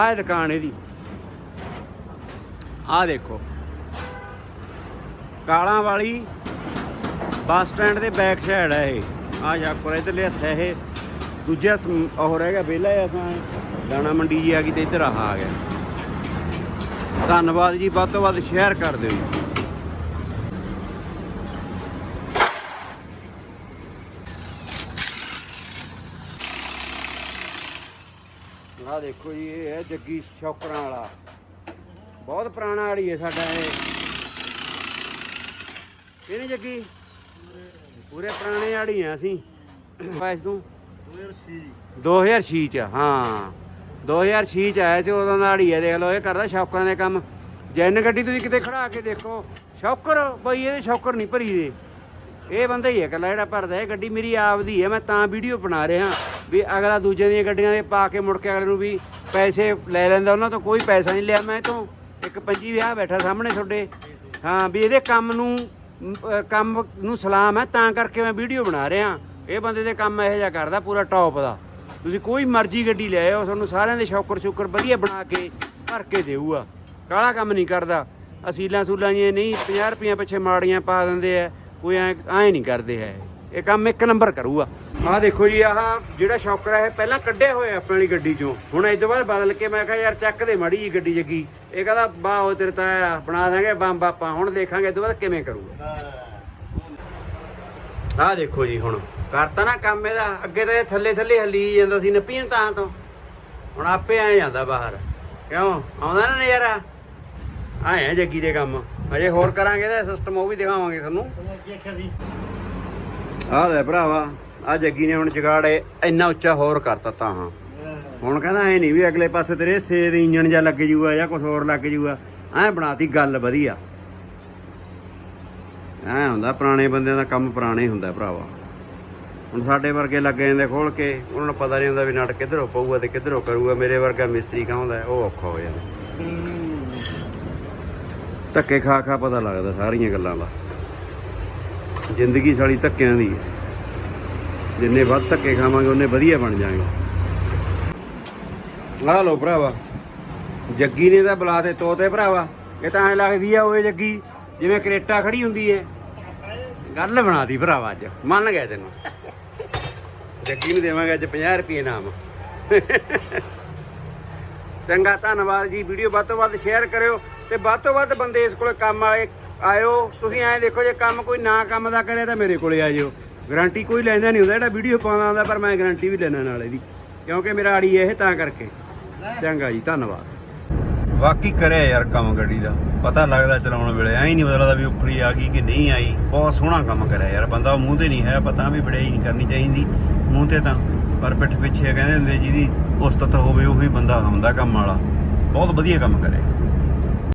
ਆਹ ਦੁਕਾਨ ਇਹਦੀ। ਆਹ ਦੇਖੋ। ਕਾਲਾਂ ਵਾਲੀ ਬੱਸ ਸਟੈਂਡ ਦੇ ਬੈਕ ਸਾਈਡ ਹੈ ਇਹ। ਆ ਜਾਕਰ ਇਧਰਲੇ ਹੱਥ ਹੈ ਇਹ। ਦੂਜਾ ਉਹ ਰਹਿ ਗਿਆ ਵਿਹਲਾ ਆ ਤਾਂ ਦਾਣਾ ਮੰਡੀ ਜੀ ਆ ਗਈ ਤੇ ਇੱਧਰ ਆਹ ਆ ਗਿਆ। ਧੰਨਵਾਦ ਜੀ, ਵੱਧ ਤੋਂ ਵੱਧ ਸ਼ੇਅਰ ਕਰ ਦਿਓ ਜੀ। ਆਹ ਦੇਖੋ ਜੀ, ਇਹ ਹੈ ਜੱਗੀ ਸ਼ੌਕਰਾਂ ਵਾਲਾ। ਬਹੁਤ ਪੁਰਾਣਾ ਆੜੀ ਹੈ ਸਾਡਾ ਇਹ। ਇਹ ਨਹੀਂ ਜੱਗੀ? ਪੂਰੇ ਪੁਰਾਣੇ ਆੜੀ ਆ ਅਸੀਂ। ਪੈਸ ਤੂੰ 2006 ਚ ਹਾਂ। 2006 ਚ ਆਇਆ ਸੀ, ਉਦੋਂ ਦਾ ਆੜੀ ਹੈ, ਦੇਖ ਲਓ, ਇਹ ਕਰਦਾ ਸ਼ੌਕਰਾਂ ਦੇ ਕੰਮ। ਜੈਨ ਗੱਡੀ ਤੁਸੀਂ ਕਿਤੇ ਖੜਾ ਕੇ ਦੇਖੋ। ਸ਼ੌਕਰ, ਬਈ ਇਹਦੇ ਸ਼ੌਕਰ ਨਹੀਂ ਭਰੀ ਦੇ ਇਹ ਬੰਦਾ ਹੀ ਹੈ ਇਕੱਲਾ ਜਿਹੜਾ ਭਰਦਾ, ਇਹ ਗੱਡੀ ਮੇਰੀ ਆਪਦੀ ਹੈ, ਮੈਂ ਤਾਂ ਵੀਡੀਓ ਬਣਾ ਰਿਹਾ। ਵੀ ਅਗਲਾ ਦੂਜੇ ਦੀਆਂ ਗੱਡੀਆਂ ਦੇ ਪਾ ਕੇ ਮੁੜ ਕੇ ਅਗਲੇ ਨੂੰ ਵੀ ਪੈਸੇ ਲੈ ਲੈਂਦਾ, ਉਹਨਾਂ ਤੋਂ ਕੋਈ ਪੈਸਾ ਨਹੀਂ ਲਿਆ। ਮੈਂ ਇਹ ਤੋਂ ਇੱਕ ਪੰਜੀ ਵਿਆਹ ਬੈਠਾ ਸਾਹਮਣੇ ਤੁਹਾਡੇ। ਹਾਂ, ਵੀ ਇਹਦੇ ਕੰਮ ਨੂੰ ਕੰਮ ਨੂੰ ਸਲਾਮ ਹੈ, ਤਾਂ ਕਰਕੇ ਮੈਂ ਵੀਡੀਓ ਬਣਾ ਰਿਹਾ। ਇਹ ਬੰਦੇ ਦੇ ਕੰਮ ਇਹੋ ਜਿਹਾ ਕਰਦਾ, ਪੂਰਾ ਟੌਪ ਦਾ। ਤੁਸੀਂ ਕੋਈ ਮਰਜ਼ੀ ਗੱਡੀ ਲੈ ਆਓ ਤੁਹਾਨੂੰ ਸਾਰਿਆਂ ਦੇ ਸ਼ੌਕਰ ਸ਼ੁਕਰ ਵਧੀਆ ਬਣਾ ਕੇ, ਭਰ ਕੇ ਦੇਊਗਾ। ਕਾਲਾ ਕੰਮ ਨਹੀਂ ਕਰਦਾ। ਅਸੀਲਾਂ ਸੂਲਾਂ ਜੀਆਂ ਨਹੀਂ 50 ਰੁਪਈਆਂ ਪਿੱਛੇ ਮਾੜੀਆਂ ਪਾ ਦਿੰਦੇ ਆ, ਕੋਈ ਐ ਐ ਨਹੀਂ ਕਰਦੇ ਹੈ। ਇਹ ਕੰਮ ਇੱਕ ਨੰਬਰ ਕਰੂਗਾ। ਆਹ ਦੇਖੋ ਜੀ ਆਹ ਜਿਹੜਾ ਸ਼ੌਕਰ ਹੈ ਪਹਿਲਾਂ ਕੱਢਿਆ ਹੋਇਆ ਆਪਣੇ ਵਾਲੀ ਗੱਡੀ ਚੋਂ। ਹੁਣ ਇਹ ਤੋਂ ਬਾਅਦ ਬਦਲ ਕੇ ਮੈਂ ਕਿਹਾ ਯਾਰ ਚੱਕ ਦੇ ਮਾੜੀ ਜੀ ਗੱਡੀ ਜੱਗੀ। ਇਹ ਕਹਿੰਦਾ ਬਾਹ ਉਹ ਤੇਰੇ ਤਾਂ ਬਣਾ ਦਾਂਗੇ ਬੰਬ ਆਪਾਂ ਹੁਣ ਦੇਖਾਂਗੇ ਤੋਂ ਬਾਅਦ ਕਿਵੇਂ ਕਰੂਗਾ? ਆਹ ਦੇਖੋ ਜੀ ਹੁਣ ਕਰਤਾ ਨਾ ਕੰਮ ਇਹਦਾ। ਅੱਗੇ ਤਾਂ ਇਹ ਥੱਲੇ ਥੱਲੇ ਹੱਲੀ ਜਾਂਦਾ ਸੀ ਨੱਪੀਆਂ ਤਾਂ ਤੋਂ। ਹੁਣ ਆਪੇ ਆ ਜਾਂਦਾ ਬਾਹਰ। ਕਿਉਂ? ਆਉਂਦਾ ਨਾ ਨਜ਼ਾਰਾ? ਆਏ ਆ ਜੱਗੀ ਦੇ ਕੰਮ। ਅਜੇ ਹੋਰ ਕਰਾਂਗੇ ਇਹਦਾ ਸਿਸਟਮ ਉਹ ਵੀ ਦਿਖਾਵਾਂਗੇ ਤੁਹਾਨੂੰ। ਆਹ ਲੈ ਭਰਾਵਾ ਆ ਜੱਗੀ ਨੇ ਹੁਣ ਜਗਾੜ ਇੰਨਾ ਉੱਚਾ ਹੋਰ ਕਰਤਾ ਤਾਂ ਹਾਂ। ਹੁਣ ਕਹਿੰਦਾ ਐ ਨਹੀਂ ਵੀ ਅਗਲੇ ਪਾਸੇ ਤੇਰੇ ਸੇ ਦੇ ਇੰਜਣ ਜਾਂ ਲੱਗ ਜੂਗਾ ਜਾਂ ਕੁਝ ਹੋਰ ਲੱਗ ਜੂਗਾ। ਐ ਬਣਾਤੀ ਗੱਲ ਵਧੀਆ। ਐ ਹੁੰਦਾ ਪੁਰਾਣੇ ਬੰਦਿਆਂ ਦਾ ਕੰਮ ਪੁਰਾਣੇ ਹੁੰਦਾ ਭਰਾਵਾ। ਹੁਣ ਸਾਡੇ ਵਰਗੇ ਲੱਗੇ ਜਾਂਦੇ ਖੋਲ ਕੇ, ਉਹਨਾਂ ਨੂੰ ਪਤਾ ਨਹੀਂ ਹੁੰਦਾ ਵੀ ਨਟ ਕਿੱਧਰੋਂ ਪਊਗਾ ਤੇ ਕਿੱਧਰੋਂ ਕਰੂਗਾ। ਮੇਰੇ ਵਰਗਾ ਮਿਸਤਰੀ ਕਹਾਉਂਦਾ ਉਹ ਔਖਾ ਹੋ ਜਾਂਦਾ। ਧੱਕੇ ਖਾ ਖਾ ਪਤਾ ਲੱਗਦਾ ਸਾਰੀਆਂ ਗੱਲਾਂ ਦਾ। ਜ਼ਿੰਦਗੀ ਸਾਲੀ ਧੱਕਿਆਂ ਦੀ ਹੈ। ਜਿੰਨੇ ਵੱਧ ਧੱਕੇ ਖਾਵਾਂਗੇ, ਉਹਨੇ ਵਧੀਆ ਬਣ ਜਾਾਂਗੇ ਆ ਲੋ ਭਰਾਵਾ, ਜੱਗੀ ਨੇ ਤਾਂ ਬੁਲਾ ਤੇ ਤੋਤੇ ਭਰਾਵਾ, ਇਹ ਤਾਂ ਐ ਲੱਗਦੀ ਆ ਓਏ ਜੱਗੀ, ਜਿਵੇਂ ਕਰੇਟਾ ਖੜੀ ਹੁੰਦੀ ਏ। ਗੱਲ ਬਣਾਦੀ ਭਰਾਵਾ ਅੱਜ, ਮੰਨ ਗਿਆ ਤੈਨੂੰ। ਜੱਗੀ ਨੂੰ ਦੇਵਾਂਗੇ ਅੱਜ 50 ਰੁਪਏ ਨਾਮ ਚੰਗਾ ਧੰਨਵਾਦ ਜੀ, ਵੀਡੀਓ ਵੱਧ ਤੋਂ ਵੱਧ ਸ਼ੇਅਰ ਕਰਿਓ ਤੇ ਵੱਧ ਤੋਂ ਵੱਧ ਬੰਦੇ ਇਸ ਕੋਲੇ ਕੰਮ ਆਏ ਆਇਓ। ਤੁਸੀਂ ਐਂ ਦੇਖੋ, ਜੇ ਕੰਮ ਕੋਈ ਨਾ ਕੰਮ ਦਾ ਕਰੇ ਤਾਂ ਮੇਰੇ ਕੋਲੇ ਆ ਜਿਓ। ਗਾਰੰਟੀ ਕੋਈ ਲੈਂਦਾ ਨਹੀਂ ਹੁੰਦਾ, ਜਿਹੜਾ ਵੀਡੀਓ ਪਾਉਂਦਾ ਹੁੰਦਾ, ਪਰ ਮੈਂ ਗਾਰੰਟੀ ਵੀ ਲੈਣਾ ਨਾਲ ਇਹਦੀ। ਕਿਉਂਕਿ ਮੇਰਾ ਆੜੀ ਇਹ ਤਾਂ ਕਰਕੇ। ਚੰਗਾ ਜੀ, ਧੰਨਵਾਦ। ਵਾਕੀ ਕਰਿਆ ਯਾਰ ਕੰਮ ਗੱਡੀ ਦਾ। ਪਤਾ ਲੱਗਦਾ ਚਲਾਉਣ ਵੇਲੇ, ਐਂ ਨਹੀਂ ਪਤਾ ਵੀ ਉਖੜੀ ਆ ਗਈ ਕਿ ਨਹੀਂ ਆਈ। ਬਹੁਤ ਸੋਹਣਾ ਕੰਮ ਕਰਿਆ ਯਾਰ, ਬੰਦਾ ਮੂੰਹ ਤੇ ਨਹੀਂ ਹੈ ਪਤਾ ਵੀ ਬੜਾਈ ਨਹੀਂ ਕਰਨੀ ਚਾਹੀਦੀ। ਮੂੰਹ ਤੇ ਤਾਂ, ਪਰ ਪਿੱਠ ਪਿੱਛੇ ਕਹਿੰਦੇ ਹੁੰਦੇ ਜਿਹਦੀ ਉਸਤਤ ਹੋਵੇ, ਉਹੀ ਬੰਦਾ ਹੁੰਦਾ ਕੰਮ ਵਾਲਾ। ਬਹੁਤ ਵਧੀਆ ਕੰਮ ਕਰਿਆ।